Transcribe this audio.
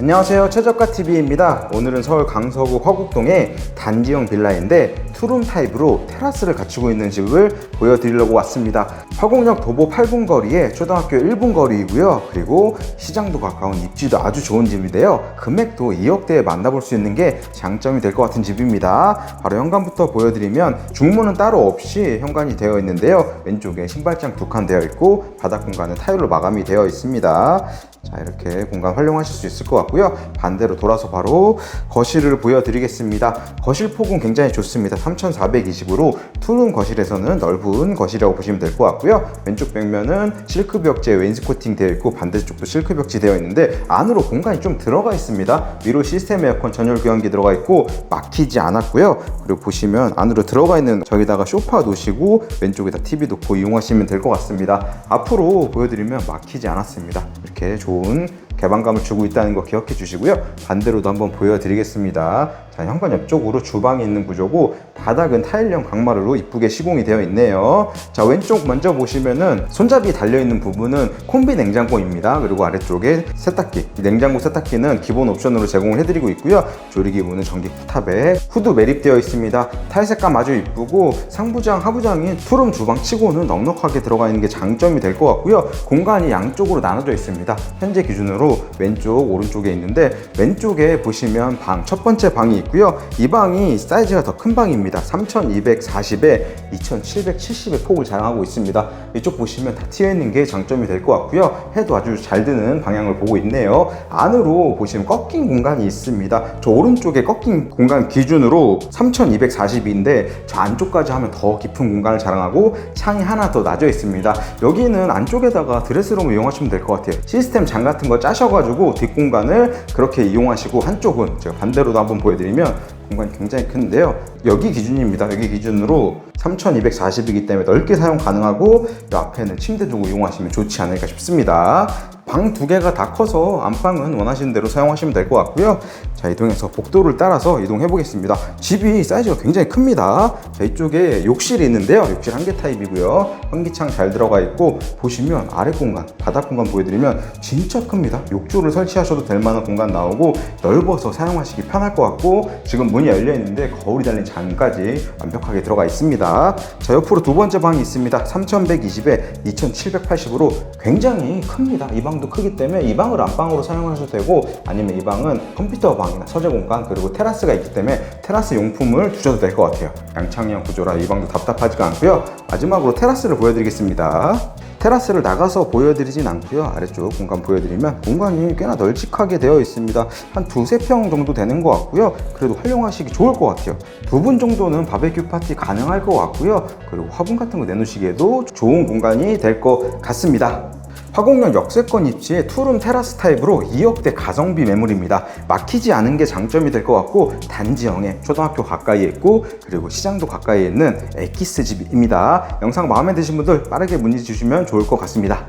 안녕하세요. 최저가TV입니다. 오늘은 서울 강서구 화곡동의 단지형 빌라인데 투룸 타입으로 테라스를 갖추고 있는 집을 보여드리려고 왔습니다. 화곡역 도보 8분 거리에 초등학교 1분 거리이고요. 그리고 시장도 가까운 입지도 아주 좋은 집인데요. 금액도 2억대에 만나볼 수 있는 게 장점이 될 것 같은 집입니다. 바로 현관부터 보여드리면 중문은 따로 없이 현관이 되어 있는데요. 왼쪽에 신발장 두 칸 되어 있고 바닥 공간은 타일로 마감이 되어 있습니다 자 이렇게 공간 활용하실 수 있을 것 같고요. 반대로 돌아서 바로 거실을 보여드리겠습니다. 거실 폭은 굉장히 좋습니다. 3420으로 투룸 거실에서는 넓은 거실이라고 보시면 될 것 같고요. 왼쪽 벽면은 실크 벽재 웨인스코팅 되어 있고 반대쪽도 실크 벽지 되어 있는데 안으로 공간이 좀 들어가 있습니다. 위로 시스템 에어컨 전열 교환기 들어가 있고 막히지 않았고요. 그리고 보시면 안으로 들어가 있는 저기다가 소파 놓으시고 왼쪽에다 TV 놓고 이용하시면 될 것 같습니다. 앞으로 보여드리면 막히지 않았습니다 이렇게 좋은 개방감을 주고 있다는 거 기억해 주시고요. 반대로도 한번 보여드리겠습니다. 자, 현관 옆쪽으로 주방이 있는 구조고 바닥은 타일형 강마루로 이쁘게 시공이 되어 있네요. 자, 왼쪽 먼저 보시면은 손잡이 달려 있는 부분은 콤비 냉장고입니다. 그리고 아래쪽에 세탁기, 이 냉장고 세탁기는 기본 옵션으로 제공을 해 드리고 있고요. 조리기구는 전기 탑에 후드 매립되어 있습니다. 타일 색감 아주 이쁘고 상부장, 하부장이 투룸 주방 치고는 넉넉하게 들어가 있는 게 장점이 될 것 같고요. 공간이 양쪽으로 나눠져 있습니다. 현재 기준으로 왼쪽, 오른쪽에 있는데 왼쪽에 보시면 방, 첫 번째 방이 있고요. 이 방이 사이즈가 더 큰 방입니다. 3240에 2770의 폭을 자랑하고 있습니다. 이쪽 보시면 다 튀어 있는 게 장점이 될 것 같고요. 해도 아주 잘 드는 방향을 보고 있네요. 안으로 보시면 꺾인 공간이 있습니다. 저 오른쪽에 꺾인 공간 기준으로 3240인데 저 안쪽까지 하면 더 깊은 공간을 자랑하고 창이 하나 더 나져 있습니다. 여기는 안쪽에다가 드레스룸을 이용하시면 될 것 같아요. 시스템 장 같은 거 짜셔가지고 뒷공간을 그렇게 이용하시고 한쪽은 제가 반대로도 한번 보여드리면 공간이 굉장히 큰데요. 여기 기준입니다. 여기 기준으로 3240이기 때문에 넓게 사용 가능하고 이 앞에는 침대 두고 이용하시면 좋지 않을까 싶습니다. 방 두 개가 다 커서 안방은 원하시는 대로 사용하시면 될 것 같고요. 자, 이동해서 복도를 따라서 이동해 보겠습니다. 집이 사이즈가 굉장히 큽니다. 자, 이쪽에 욕실이 있는데요. 욕실 한 개 타입이고요. 환기창 잘 들어가 있고 보시면 아래 공간, 바닥 공간 보여드리면 진짜 큽니다. 욕조를 설치하셔도 될 만한 공간 나오고 넓어서 사용하시기 편할 것 같고 지금 문이 열려 있는데 거울이 달린 장까지 완벽하게 들어가 있습니다. 자, 옆으로 두 번째 방이 있습니다. 3120에 2780으로 굉장히 큽니다. 이방 도 크기 때문에 이 방을 안방으로 사용하셔도 되고 아니면 이 방은 컴퓨터 방이나 서재 공간 그리고 테라스가 있기 때문에 테라스 용품을 두셔도 될 것 같아요. 양창형 구조라 이 방도 답답하지가 않고요. 마지막으로 테라스를 보여드리겠습니다. 테라스를 나가서 보여드리진 않고요. 아래쪽 공간 보여드리면 공간이 꽤나 널찍하게 되어 있습니다. 한 두세 평 정도 되는 것 같고요. 그래도 활용하시기 좋을 것 같아요. 두 분 정도는 바베큐 파티 가능할 것 같고요. 그리고 화분 같은 거 내놓으시기에도 좋은 공간이 될 것 같습니다. 화곡역 역세권 입지의 투룸 테라스 타입으로 2억대 가성비 매물입니다. 막히지 않은 게 장점이 될 것 같고 단지형에 초등학교 가까이에 있고 그리고 시장도 가까이에 있는 엑기스 집입니다. 영상 마음에 드신 분들 빠르게 문의 주시면 좋을 것 같습니다.